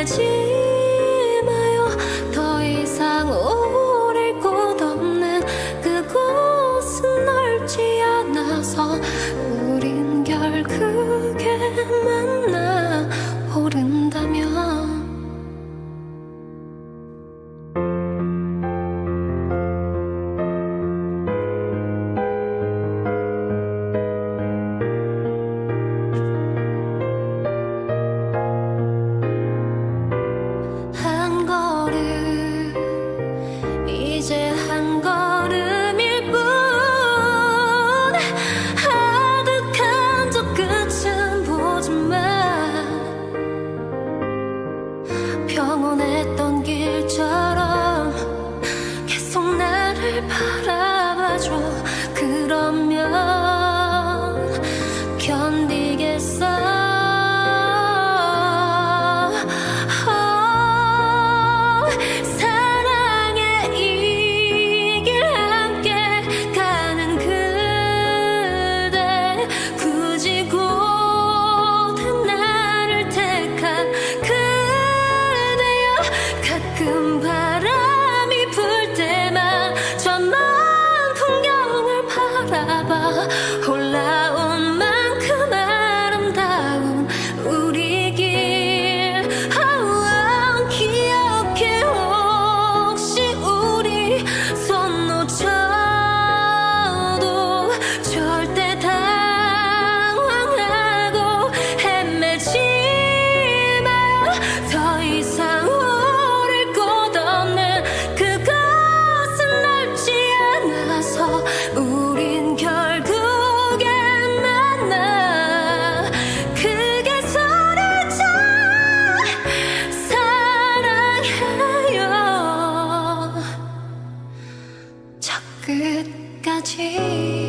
보내지 마요. 더 이상 오를 곳 없는 그곳은 넓지 않아서 己哭记忆。